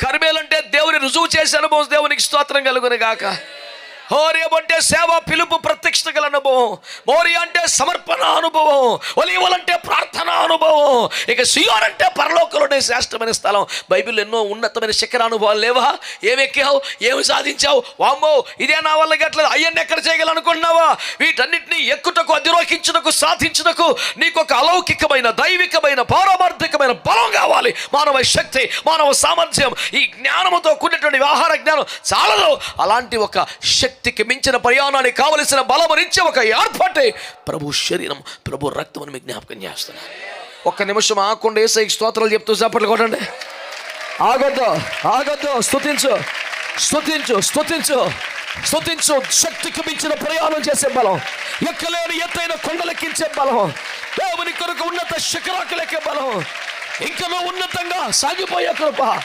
కర్మేలంటే దేవుని రుజువు చేసే అనుభవం దేవునికి స్తోత్రం కలుగును గాక. హోరియం అంటే సేవ పిలుపు ప్రత్యక్షత గల అనుభవం. మోరి అంటే సమర్పణ అనుభవం. ఒలివలంటే ప్రార్థన అనుభవం. ఇక సియోర్ అంటే పరలోకంలోనే శ్రేష్టమైన స్థలం. బైబిల్ ఎన్నో ఉన్నతమైన శిఖర అనుభవాలు లేవా? ఏమి ఎక్కావు ఏమి సాధించావు? వామ్మో ఇదే నా వల్ల గట్లేదు. అయ్యన్ని ఎక్కడ చేయగలనుకున్నా వీటన్నిటిని ఎక్కుటకు అధిరోహించుటకు సాధించుటకు నీకు ఒక అలౌకికమైన దైవికమైన పారమార్థికమైన బలం కావాలి. మానవ శక్తి మానవ సామర్థ్యం ఈ జ్ఞానముతో కూడినటువంటి వ్యవహార జ్ఞానం చాలదు. అలాంటి ఒక శక్తికి మించిన ప్రయాణానికి కావలసిన బలమనిచ్చే ఒక ఏర్పాటే ప్రభు శరీరం ప్రభు రక్తం అని మీకు జ్ఞాపకం చేస్తున్నాను. ఒక్క నిమిషం ఆకుండా ఏసై స్తోత్రాలు చెప్తూ చప్పట్లు కొట్టండి. ఆగొద్దు ఆగొద్దు స్థుతించు స్థుతించు స్థుతించు స్థుతించు శక్తికి మించిన ప్రయాణం చేసే బలం. ఎక్కలేని ఎత్తైన కొండలెక్కించే బలం. దేవుని కొరకు ఉన్నత శిఖరాకులెక్కే బలం. ఇంకా ఉన్నతంగా సాగిపోయే కృప.